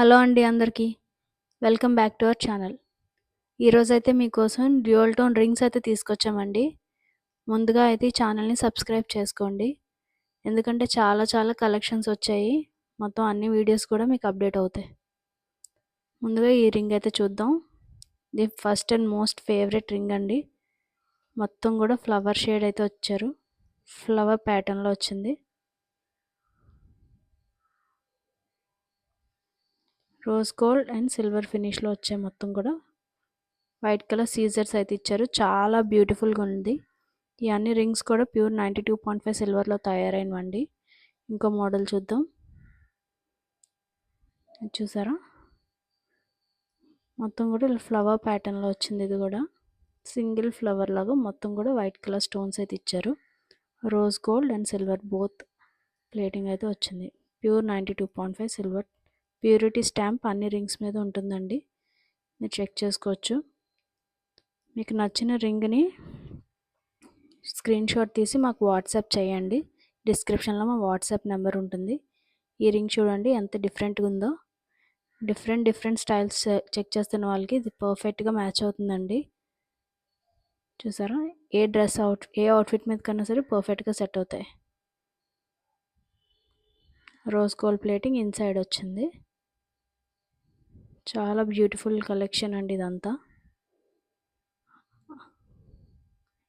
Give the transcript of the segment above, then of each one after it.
Hello అండి అందరికీ. Welcome back to our channel. ఈరోజైతే మీకోసం డ్యూయల్ టోన్ రింగ్స్ అయితే తీసుకొచ్చామండి. ముందుగా అయితే ఈ ఛానల్ని సబ్స్క్రైబ్ చేసుకోండి. ఎందుకంటే చాలా చాలా కలెక్షన్స్ వచ్చాయి. మొత్తం అన్ని వీడియోస్ కూడా మీకు అప్డేట్ అవుతాయి. ముందుగా ఈ రింగ్ అయితే చూద్దాం. ఇది first and most favourite ring అండి. మొత్తం కూడా ఫ్లవర్ షేడ్ అయితే వచ్చారు. ఫ్లవర్ ప్యాటర్న్లో వచ్చింది. రోజ్ గోల్డ్ అండ్ సిల్వర్ ఫినిష్లో వచ్చాయి మొత్తం కూడా వైట్ కలర్ సీజర్స్ అయితే ఇచ్చారు. చాలా బ్యూటిఫుల్గా ఉంది. ఈ అన్ని రింగ్స్ కూడా pure ninety two point five సిల్వర్లో తయారైనవండి. ఇంకో మోడల్ చూద్దాం. చూసారా? మొత్తం కూడా ఫ్లవర్ ప్యాటర్న్లో వచ్చింది ఇది కూడా. సింగిల్ ఫ్లవర్ లాగా మొత్తం కూడా వైట్ కలర్ స్టోన్స్ అయితే ఇచ్చారు. Rose gold and silver both plating అయితే వచ్చింది. Pure ninety two point five silver purity stamp అన్ని రింగ్స్ మీద ఉంటుందండి. మీరు చెక్ చేసుకోవచ్చు. మీకు నచ్చిన రింగ్ని స్క్రీన్ షాట్ తీసి మాకు వాట్సాప్ చేయండి. డిస్క్రిప్షన్లో మా వాట్సాప్ నెంబర్ ఉంటుంది. ఈ రింగ్ చూడండి ఎంత డిఫరెంట్గా ఉందో. డిఫరెంట్ డిఫరెంట్ స్టైల్స్ చెక్ చేస్తున్న వాళ్ళకి ఇది పర్ఫెక్ట్గా మ్యాచ్ అవుతుందండి. చూసారా? ఏ డ్రెస్ అవుట్ ఏ అవుట్ఫిట్ మీద కన్నా సరే పర్ఫెక్ట్గా సెట్ అవుతాయి. రోజ్ గోల్డ్ ప్లేటింగ్ ఇన్సైడ్ వచ్చింది. చాలా బ్యూటిఫుల్ కలెక్షన్ అండి ఇదంతా.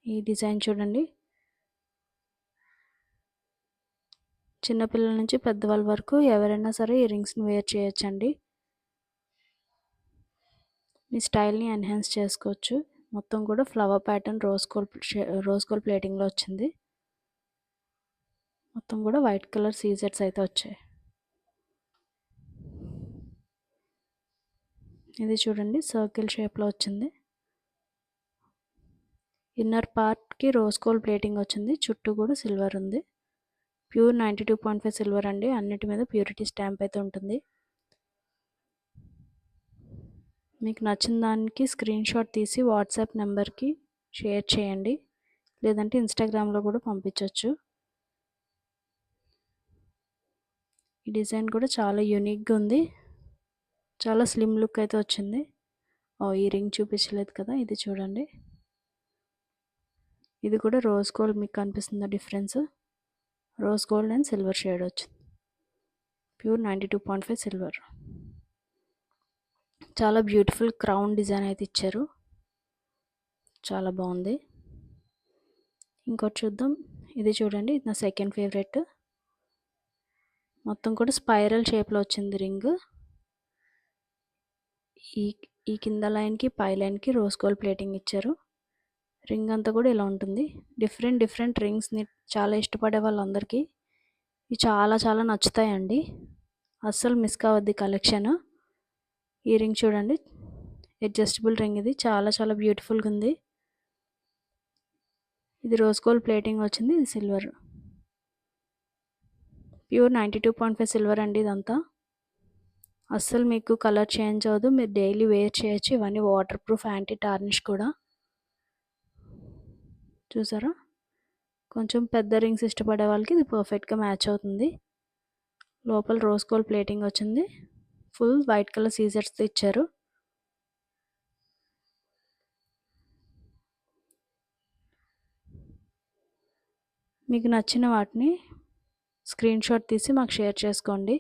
ఈ డిజైన్ చూడండి. చిన్నపిల్లల నుంచి పెద్దవాళ్ళ వరకు ఎవరైనా సరే ఈ రింగ్స్ని వేర్ చేయొచ్చండి. మీ స్టైల్ని ఎన్హాన్స్ చేసుకోవచ్చు. మొత్తం కూడా flower pattern rose gold rose gold ప్లేటింగ్లో వచ్చింది. మొత్తం కూడా వైట్ కలర్ సీజెట్స్ అయితే వచ్చాయి. ఇది చూడండి సర్కిల్ షేప్లో వచ్చింది. ఇన్నర్ పార్ట్కి రోజ్ గోల్డ్ ప్లేటింగ్ వచ్చింది చుట్టూ కూడా సిల్వర్ ఉంది. Pure ninety two point five silver అండి అన్నిటి మీద ప్యూరిటీ స్టాంప్ అయితే ఉంటుంది. మీకు నచ్చిన దానికి స్క్రీన్ షాట్ తీసి వాట్సాప్ నెంబర్కి షేర్ చేయండి లేదంటే ఇన్స్టాగ్రామ్లో కూడా పంపించవచ్చు ఈ డిజైన్ కూడా చాలా యూనిక్గా ఉంది. చాలా స్లిమ్ లుక్ అయితే వచ్చింది. ఓ ఈ రింగ్ చూపించలేదు కదా ఇది చూడండి. ఇది కూడా రోజ్ గోల్డ్ మీకు కనిపిస్తుందా difference. Rose gold and silver shade వచ్చింది. Pure ninety two point five silver. చాలా బ్యూటిఫుల్ క్రౌన్ డిజైన్ అయితే ఇచ్చారు. చాలా బాగుంది. ఇంకోటి చూద్దాం. ఇది చూడండి ఇది నా సెకండ్ ఫేవరెట్. మొత్తం కూడా స్పైరల్ షేప్లో వచ్చింది రింగ్. ఈ ఈ కింద లైన్కి పై లైన్కి రోజ్ గోల్డ్ ప్లేటింగ్ ఇచ్చారు. రింగ్ అంతా కూడా ఇలా ఉంటుంది. డిఫరెంట్ డిఫరెంట్ రింగ్స్ని చాలా ఇష్టపడే వాళ్ళందరికీ ఇవి చాలా చాలా నచ్చుతాయండి. అస్సలు మిస్ కావద్ది కలెక్షన్. ఈ రింగ్ చూడండి. అడ్జస్టబుల్ రింగ్ ఇది. చాలా చాలా బ్యూటిఫుల్గా ఉంది. ఇది రోజ్ గోల్డ్ ప్లేటింగ్ వచ్చింది. ఇది silver. Pure ninety two point five silver అండి ఇదంతా. అస్సలు మీకు కలర్ చేంజ్ అవ్వదు. మీరు డైలీ వేర్ చేయొచ్చు. ఇవన్నీ వాటర్ ప్రూఫ్ యాంటీ టార్నిష్ కూడా. చూసారా? కొంచెం పెద్ద రింగ్స్ ఇష్టపడే వాళ్ళకి ఇది పర్ఫెక్ట్గా మ్యాచ్ అవుతుంది. లోపల రోజ్ గోల్డ్ ప్లేటింగ్ వచ్చింది. ఫుల్ వైట్ కలర్ సీజర్స్తో ఇచ్చారు మీకు నచ్చిన వాటిని స్క్రీన్ షాట్ తీసి మాకు షేర్ చేసుకోండి.